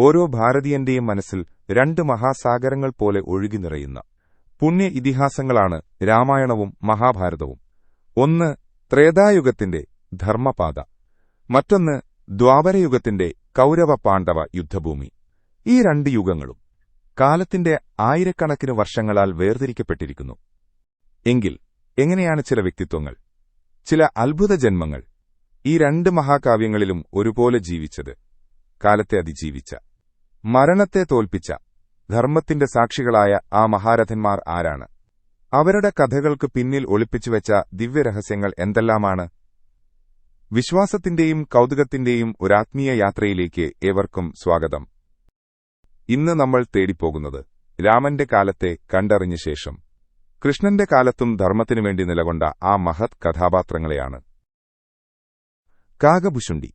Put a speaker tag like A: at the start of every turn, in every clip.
A: ഓരോ ഭാരതീയന്റെയും മനസ്സിൽ രണ്ട് മഹാസാഗരങ്ങൾ പോലെ ഒഴുകി നിറയുന്ന പുണ്യ ഇതിഹാസങ്ങളാണ് രാമായണവും മഹാഭാരതവും. ഒന്ന് ത്രേതായുഗത്തിന്റെ ധർമ്മപാത മറ്റൊന്ന് ദ്വാപരയുഗത്തിന്റെ കൗരവ പാണ്ഡവ യുദ്ധഭൂമി. ഈ രണ്ട് യുഗങ്ങളും കാലത്തിന്റെ ആയിരക്കണക്കിന് വർഷങ്ങളാൽ വേർതിരിക്കപ്പെട്ടിരിക്കുന്നു. എങ്കിൽ എങ്ങനെയാണ് ചില വ്യക്തിത്വങ്ങൾ ചില അത്ഭുത ജന്മങ്ങൾ ഈ രണ്ട് മഹാകാവ്യങ്ങളിലും ഒരുപോലെ ജീവിച്ചത് കാലത്തെ അതിജീവിച്ച മരണത്തെ തോൽപ്പിച്ച ധർമ്മത്തിന്റെ സാക്ഷികളായ ആ മഹാരഥന്മാർ ആരാണ്? അവരുടെ കഥകൾക്ക് പിന്നിൽ ഒളിപ്പിച്ചുവെച്ച ദിവ്യരഹസ്യങ്ങൾ എന്തെല്ലാമാണ്? വിശ്വാസത്തിന്റെയും കൗതുകത്തിന്റെയും ഒരാത്മീയ യാത്രയിലേക്ക് ഏവർക്കും സ്വാഗതം. ഇന്ന് നമ്മൾ തേടിപ്പോകുന്നത് രാമന്റെ കാലത്തെ കണ്ടറിഞ്ഞ ശേഷം. കൃഷ്ണന്റെ കാലത്തും ധർമ്മത്തിനുവേണ്ടി നിലകൊണ്ട ആ മഹത് കഥാപാത്രങ്ങളെയാണ്. കാകഭുഷുണ്ടി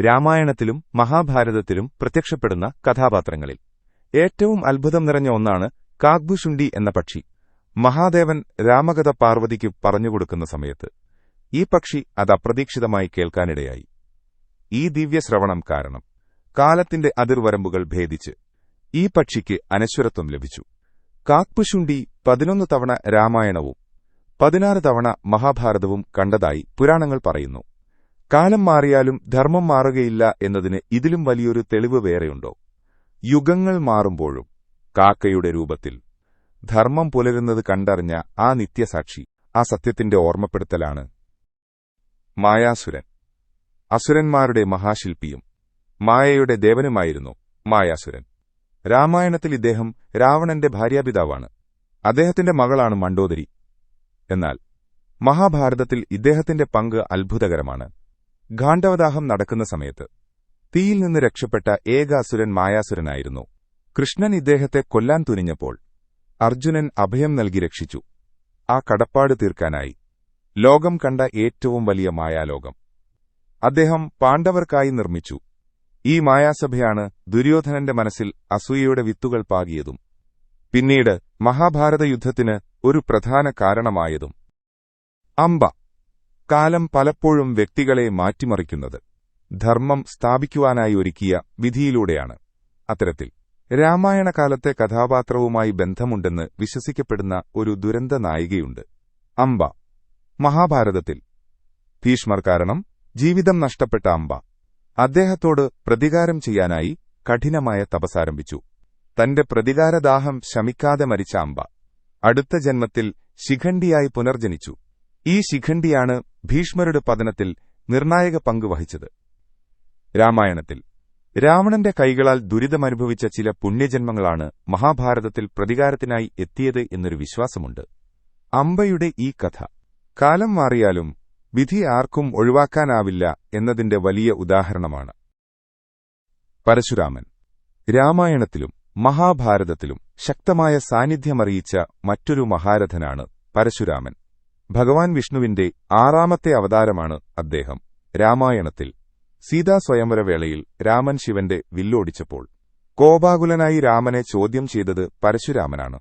A: രാമായണത്തിലും മഹാഭാരതത്തിലും പ്രത്യക്ഷപ്പെടുന്ന കഥാപാത്രങ്ങളിൽ. ഏറ്റവും അത്ഭുതം നിറഞ്ഞ ഒന്നാണ് കാഗ്ബുശുണ്ടി എന്ന പക്ഷി. മഹാദേവൻ രാമകഥ പാർവതിക്ക് പറഞ്ഞുകൊടുക്കുന്ന സമയത്ത് ഈ പക്ഷി അത് അപ്രതീക്ഷിതമായി കേൾക്കാനിടയായി. ഈ ദിവ്യശ്രവണം കാരണം കാലത്തിന്റെ അതിർവരമ്പുകൾ ഭേദിച്ച് ഈ പക്ഷിക്ക് അനശ്വരത്വം ലഭിച്ചു. കാക്പുശുണ്ടി പതിനൊന്ന് തവണ രാമായണവും പതിനാറ് തവണ മഹാഭാരതവും കണ്ടതായി പുരാണങ്ങൾ പറയുന്നു. കാലം മാറിയാലും ധർമ്മം മാറുകയില്ല എന്നതിന് ഇതിലും വലിയൊരു തെളിവ് വേറെയുണ്ടോ? യുഗങ്ങൾ മാറുമ്പോഴും കാക്കയുടെ രൂപത്തിൽ ധർമ്മം പുലരുന്നത് കണ്ടറിഞ്ഞ ആ നിത്യസാക്ഷി ആ സത്യത്തിന്റെ ഓർമ്മപ്പെടുത്തലാണ് മായാസുരൻ. അസുരന്മാരുടെ മഹാശില്പിയും മായയുടെ ദേവനുമായിരുന്നു മായാസുരൻ. രാമായണത്തിൽ ഇദ്ദേഹം രാവണന്റെ ഭാര്യാപിതാവാണ്. അദ്ദേഹത്തിന്റെ മകളാണ് മണ്ടോദരി. എന്നാൽ മഹാഭാരതത്തിൽ ഇദ്ദേഹത്തിന്റെ പങ്ക് അത്ഭുതകരമാണ്. ഗാണ്ഡവദാഹം നടക്കുന്ന സമയത്ത് തീയിൽ നിന്ന് രക്ഷപ്പെട്ട ഏകാസുരൻ മായാസുരനായിരുന്നു. കൃഷ്ണൻ ഇദ്ദേഹത്തെ കൊല്ലാൻ തുനിഞ്ഞപ്പോൾ അർജുനൻ അഭയം നൽകി രക്ഷിച്ചു. ആ കടപ്പാട് തീർക്കാനായി ലോകം കണ്ട ഏറ്റവും വലിയ മായാലോകം. അദ്ദേഹം പാണ്ഡവർക്കായി നിർമ്മിച്ചു. ഈ മായാസഭയാണ് ദുര്യോധനന്റെ മനസ്സിൽ അസൂയയുടെ വിത്തുകൾ പാകിയതും പിന്നീട് മഹാഭാരത യുദ്ധത്തിന് ഒരു പ്രധാന കാരണമായതും. അമ്പ കാലം പലപ്പോഴും വ്യക്തികളെ മാറ്റിമറിക്കുന്നത്. ധർമ്മം സ്ഥാപിക്കുവാനായി ഒരുക്കിയ വിധിയിലൂടെയാണ്. അത്തരത്തിൽ രാമായണകാലത്തെ കഥാപാത്രവുമായി ബന്ധമുണ്ടെന്ന് വിശ്വസിക്കപ്പെടുന്ന ഒരു ദുരന്ത നായികയുണ്ട്. അംബ. മഹാഭാരതത്തിൽ. ഭീഷ്മർ കാരണം ജീവിതം നഷ്ടപ്പെട്ട അംബ. അദ്ദേഹത്തോട് പ്രതികാരം ചെയ്യാനായി കഠിനമായ തപസാരംഭിച്ചു തന്റെ പ്രതികാരദാഹം ശമിക്കാതെ മരിച്ച അംബ അടുത്ത ജന്മത്തിൽ ശിഖണ്ഡിയായി പുനർജനിച്ചു. ഈ ശിഖണ്ഡിയാണ് ഭീഷ്മരുടെ പതനത്തിൽ നിർണായക പങ്ക് വഹിച്ചത്. രാമായണത്തിൽ. രാവണന്റെ കൈകളാൽ ദുരിതമനുഭവിച്ച ചില പുണ്യജന്മങ്ങളാണ് മഹാഭാരതത്തിൽ പ്രതികാരത്തിനായി എത്തിയത് എന്നൊരു വിശ്വാസമുണ്ട്. അമ്പയുടെ ഈ കഥ. കാലം മാറിയാലും വിധി ആർക്കും ഒഴിവാക്കാനാവില്ല എന്നതിന്റെ വലിയ ഉദാഹരണമാണ്. പരശുരാമൻ. രാമായണത്തിലും മഹാഭാരതത്തിലും ശക്തമായ സാന്നിധ്യമറിയിച്ച മറ്റൊരു മഹാരഥനാണ് പരശുരാമൻ. ഭഗവാൻ വിഷ്ണുവിന്റെ ആറാമത്തെ അവതാരമാണ് അദ്ദേഹം. രാമായണത്തിൽ സീതാ സീതാസ്വയംവരവേളയിൽ രാമൻ ശിവന്റെ വില്ലോടിച്ചപ്പോൾ കോപാകുലനായി രാമനെ ചോദ്യം ചെയ്തത് പരശുരാമനാണ്.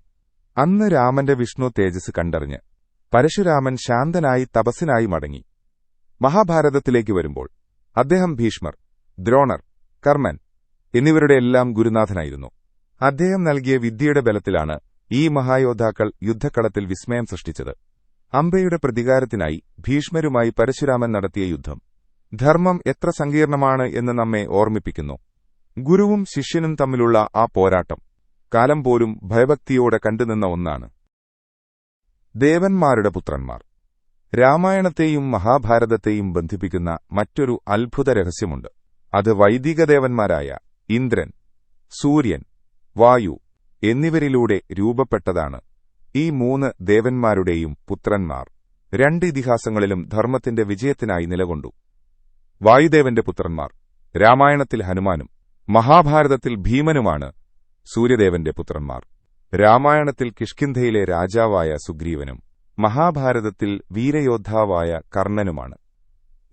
A: അന്ന് രാമന്റെ വിഷ്ണു തേജസ് കണ്ടറിഞ്ഞ് പരശുരാമൻ ശാന്തനായി തപസ്സിനായി മടങ്ങി. മഹാഭാരതത്തിലേക്ക് വരുമ്പോൾ അദ്ദേഹം ഭീഷ്മർ ദ്രോണർ കർമ്മൻ എന്നിവരുടെ എല്ലാം ഗുരുനാഥനായിരുന്നു. അദ്ദേഹം നൽകിയ വിദ്യയുടെ ബലത്തിലാണ് ഈ മഹായോദ്ധാക്കൾ യുദ്ധക്കളത്തിൽ വിസ്മയം സൃഷ്ടിച്ചത്. അംബയുടെ പ്രതികാരത്തിനായി ഭീഷ്മരുമായി പരശുരാമൻ നടത്തിയ യുദ്ധം. ധർമ്മം എത്ര സങ്കീർണമാണ് എന്ന് നമ്മെ ഓർമ്മിപ്പിക്കുന്നു. ഗുരുവും ശിഷ്യനും തമ്മിലുള്ള ആ പോരാട്ടം കാലം പോലും ഭയഭക്തിയോടെ കണ്ടുനിന്ന ഒന്നാണ്. ദേവന്മാരുടെ പുത്രന്മാർ. രാമായണത്തെയും മഹാഭാരതത്തെയും ബന്ധിപ്പിക്കുന്ന മറ്റൊരു അത്ഭുത രഹസ്യമുണ്ട്. അത് വൈദിക ദേവന്മാരായ ഇന്ദ്രൻ സൂര്യൻ വായു എന്നിവരിലൂടെ രൂപപ്പെട്ടതാണ് ഈ മൂന്ന് ദേവന്മാരുടെയും പുത്രന്മാർ രണ്ട് ഇതിഹാസങ്ങളിലും ധർമ്മത്തിന്റെ വിജയത്തിനായി നിലകൊണ്ടു. വായുദേവന്റെ പുത്രന്മാർ രാമായണത്തിൽ ഹനുമാനും മഹാഭാരതത്തിൽ ഭീമനുമാണ് സൂര്യദേവന്റെ പുത്രന്മാർ. രാമായണത്തിൽ കിഷ്കിന്ധയിലെ രാജാവായ സുഗ്രീവനും മഹാഭാരതത്തിൽ വീരയോദ്ധാവായ കർണനുമാണ്.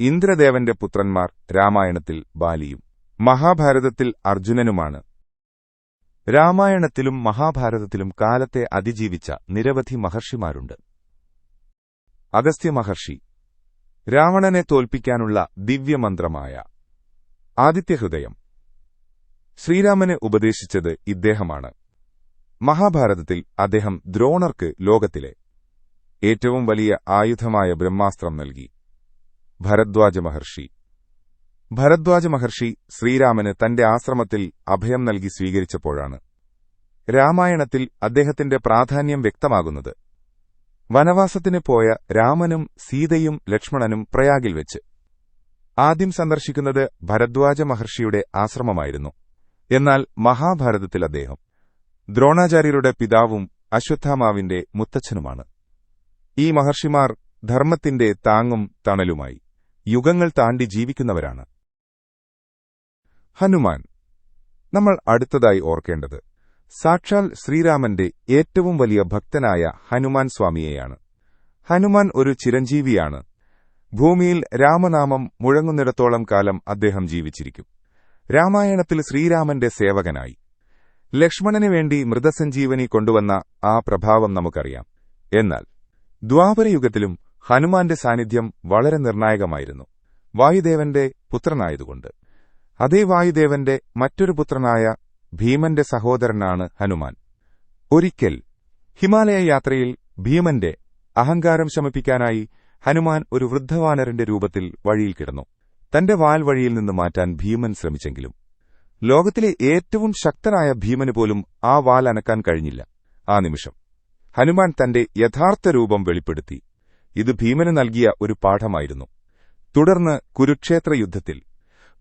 A: ഇന്ദ്രദേവന്റെ പുത്രന്മാർ രാമായണത്തിൽ ബാലിയും മഹാഭാരതത്തിൽ അർജുനനുമാണ് രാമായണത്തിലും മഹാഭാരതത്തിലും കാലത്തെ അതിജീവിച്ച നിരവധി മഹർഷിമാരുണ്ട്. അഗസ്ത്യ മഹർഷി രാവണനെ തോൽപ്പിക്കാനുള്ള ദിവ്യമന്ത്രമായ ആദിത്യഹൃദയം. ശ്രീരാമനെ ഉപദേശിച്ചത് ഇദ്ദേഹമാണ്. മഹാഭാരതത്തിൽ അദ്ദേഹം ദ്രോണർക്ക് ലോകത്തിലെ ഏറ്റവും വലിയ ആയുധമായ ബ്രഹ്മാസ്ത്രം നൽകി. ഭരദ്വാജ മഹർഷി ഭരദ്വാജ മഹർഷി ശ്രീരാമന് തന്റെ ആശ്രമത്തിൽ അഭയം നൽകി സ്വീകരിച്ചപ്പോഴാണ് രാമായണത്തിൽ അദ്ദേഹത്തിന്റെ പ്രാധാന്യം വ്യക്തമാകുന്നത്. വനവാസത്തിന് പോയ രാമനും സീതയും ലക്ഷ്മണനും പ്രയാഗിൽ വെച്ച്. ആദ്യം സന്ദർശിക്കുന്നത് ഭരദ്വാജ മഹർഷിയുടെ ആശ്രമമായിരുന്നു. എന്നാൽ മഹാഭാരതത്തിൽ അദ്ദേഹം ദ്രോണാചാര്യരുടെ പിതാവും അശ്വത്ഥാമാവിന്റെ മുത്തച്ഛനുമാണ്. ഈ മഹർഷിമാർ ധർമ്മത്തിന്റെ താങ്ങും തണലുമായി യുഗങ്ങൾ താണ്ടി ജീവിക്കുന്നവരാണ്. ഹനുമാൻ. നമ്മൾ അടുത്തതായി ഓർക്കേണ്ടത് സാക്ഷാൽ ശ്രീരാമന്റെ ഏറ്റവും വലിയ ഭക്തനായ ഹനുമാൻ സ്വാമിയെയാണ്. ഹനുമാൻ ഒരു ചിരഞ്ജീവിയാണ്. ഭൂമിയിൽ രാമനാമം മുഴങ്ങുന്നിടത്തോളം കാലം അദ്ദേഹം ജീവിച്ചിരിക്കും. രാമായണത്തിൽ ശ്രീരാമന്റെ സേവകനായി. ലക്ഷ്മണന് വേണ്ടി മൃതസഞ്ജീവനി കൊണ്ടുവന്ന ആ പ്രഭാവം നമുക്കറിയാം. എന്നാൽ ദ്വാപരയുഗത്തിലും ഹനുമാന്റെ സാന്നിധ്യം വളരെ നിർണായകമായിരുന്നു. വായുദേവന്റെ പുത്രനായതുകൊണ്ട്. അതേ വായുദേവന്റെ മറ്റൊരു പുത്രനായ ഭീമന്റെ സഹോദരനാണ് ഹനുമാൻ. ഒരിക്കൽ ഹിമാലയ യാത്രയിൽ ഭീമന്റെ അഹങ്കാരം ശമിപ്പിക്കാനായി ഹനുമാൻ ഒരു വൃദ്ധവാനരന്റെ രൂപത്തിൽ വഴിയിൽ കിടന്നു. തന്റെ വാൽ വഴിയിൽ നിന്ന് മാറ്റാൻ ഭീമൻ ശ്രമിച്ചെങ്കിലും ലോകത്തിലെ ഏറ്റവും ശക്തനായ ഭീമന് പോലും ആ വാൽ അനക്കാൻ കഴിഞ്ഞില്ല. ആ നിമിഷം ഹനുമാൻ തന്റെ യഥാർത്ഥ രൂപം വെളിപ്പെടുത്തി. ഇത് ഭീമന് നൽകിയ ഒരു പാഠമായിരുന്നു. തുടർന്ന് കുരുക്ഷേത്ര യുദ്ധത്തിൽ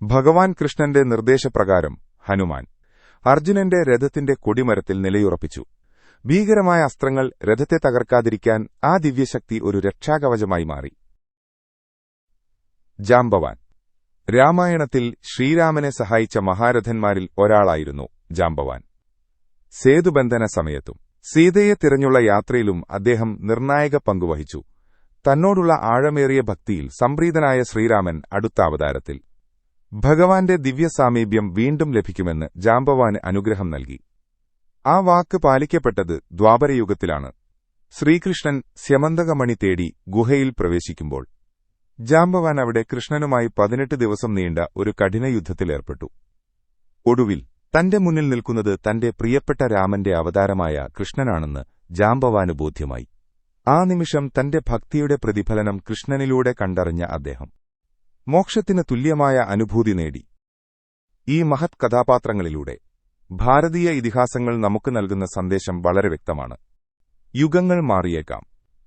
A: ഭഗവാൻ കൃഷ്ണന്റെ നിർദ്ദേശപ്രകാരം ഹനുമാൻ അർജുനന്റെ രഥത്തിന്റെ കൊടിമരത്തിൽ നിലയുറപ്പിച്ചു. ഭീകരമായ അസ്ത്രങ്ങൾ രഥത്തെ തകർക്കാതിരിക്കാൻ ആ ദിവ്യശക്തി ഒരു രക്ഷാകവചമായി മാറി. ജാംബവാൻ രാമായണത്തിൽ ശ്രീരാമനെ സഹായിച്ച മഹാരഥന്മാരിൽ ഒരാളായിരുന്നു ജാംബവാൻ. സേതുബന്ധന സമയത്തും സീതയെ തിരഞ്ഞുള്ള യാത്രയിലും അദ്ദേഹം നിർണായക പങ്കുവഹിച്ചു. തന്നോടുള്ള ആഴമേറിയ ഭക്തിയിൽ സംപ്രീതനായ ശ്രീരാമൻ അടുത്ത അവതാരത്തിൽ ഭഗവാന്റെ ദിവ്യസാമീപ്യം വീണ്ടും ലഭിക്കുമെന്ന് ജാംബവാന് അനുഗ്രഹം നൽകി. ആ വാക്ക് പാലിക്കപ്പെട്ടത് ദ്വാപരയുഗത്തിലാണ്. ശ്രീകൃഷ്ണൻ സ്യമന്തകമണി തേടി ഗുഹയിൽ പ്രവേശിക്കുമ്പോൾ ജാംബവാൻ അവിടെ കൃഷ്ണനുമായി പതിനെട്ട് ദിവസം നീണ്ട ഒരു കഠിന യുദ്ധത്തിലേർപ്പെട്ടു ഒടുവിൽ തന്റെ മുന്നിൽ നിൽക്കുന്നത് തന്റെ പ്രിയപ്പെട്ട രാമന്റെ അവതാരമായ കൃഷ്ണനാണെന്ന് ജാംബവാന് ബോധ്യമായി. ആ നിമിഷം തന്റെ ഭക്തിയുടെ പ്രതിഫലനം കൃഷ്ണനിലൂടെ കണ്ടറിഞ്ഞ അദ്ദേഹം. മോക്ഷത്തിന് തുല്യമായ അനുഭൂതി നേടി. ഈ മഹത് കഥാപാത്രങ്ങളിലൂടെ ഭാരതീയ ഇതിഹാസങ്ങൾ നമുക്ക് നൽകുന്ന സന്ദേശം വളരെ വ്യക്തമാണ്. യുഗങ്ങൾ മാറിയേക്കാം.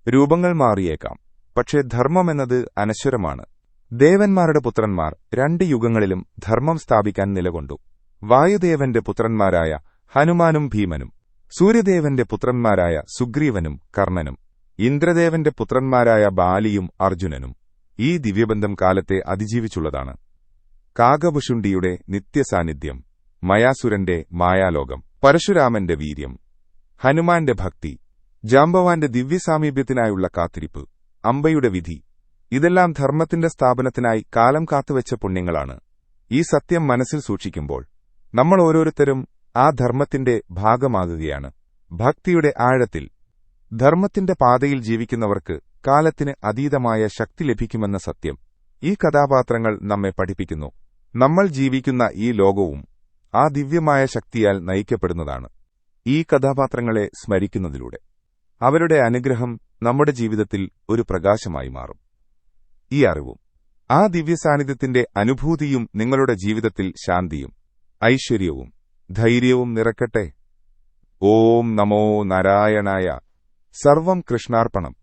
A: രൂപങ്ങൾ മാറിയേക്കാം. പക്ഷേ ധർമ്മമെന്നത് അനശ്വരമാണ്. ദേവന്മാരുടെ പുത്രന്മാർ രണ്ട് യുഗങ്ങളിലും ധർമ്മം സ്ഥാപിക്കാൻ നിലകൊണ്ടു. വായുദേവന്റെ പുത്രന്മാരായ ഹനുമാനും ഭീമനും സൂര്യദേവന്റെ പുത്രന്മാരായ സുഗ്രീവനും കർണനും ഇന്ദ്രദേവന്റെ പുത്രന്മാരായ ബാലിയും അർജുനനും. ഈ ദിവ്യബന്ധം കാലത്തെ അതിജീവിച്ചുള്ളതാണ്. കാകഭുഷുണ്ടിയുടെ നിത്യസാന്നിധ്യം മയാസുരന്റെ മായാലോകം പരശുരാമന്റെ വീര്യം ഹനുമാന്റെ ഭക്തി ജാംബവാന്റെ ദിവ്യസാമീപ്യത്തിനായുള്ള കാത്തിരിപ്പ് അമ്പയുടെ വിധി ഇതെല്ലാം ധർമ്മത്തിന്റെ സ്ഥാപനത്തിനായി കാലം കാത്തുവെച്ച പുണ്യങ്ങളാണ്. ഈ സത്യം മനസ്സിൽ സൂക്ഷിക്കുമ്പോൾ നമ്മൾ ഓരോരുത്തരും ആ ധർമ്മത്തിന്റെ ഭാഗമാകുകയാണ്. ഭക്തിയുടെ ആഴത്തിൽ ധർമ്മത്തിന്റെ പാതയിൽ ജീവിക്കുന്നവർക്ക് കാലത്തിന് അതീതമായ ശക്തി ലഭിക്കുമെന്ന സത്യം. ഈ കഥാപാത്രങ്ങൾ നമ്മെ പഠിപ്പിക്കുന്നു. നമ്മൾ ജീവിക്കുന്ന ഈ ലോകവും ആ ദിവ്യമായ ശക്തിയാൽ നയിക്കപ്പെടുന്നതാണ്. ഈ കഥാപാത്രങ്ങളെ സ്മരിക്കുന്നതിലൂടെ. അവരുടെ അനുഗ്രഹം നമ്മുടെ ജീവിതത്തിൽ ഒരു പ്രകാശമായി മാറും. ഈ അറിവും ആ ദിവ്യസാന്നിധ്യത്തിന്റെ അനുഭൂതിയും നിങ്ങളുടെ ജീവിതത്തിൽ ശാന്തിയും ഐശ്വര്യവും ധൈര്യവും നിറക്കട്ടെ. ഓം നമോ നാരായണായ. സർവം കൃഷ്ണാർപ്പണം.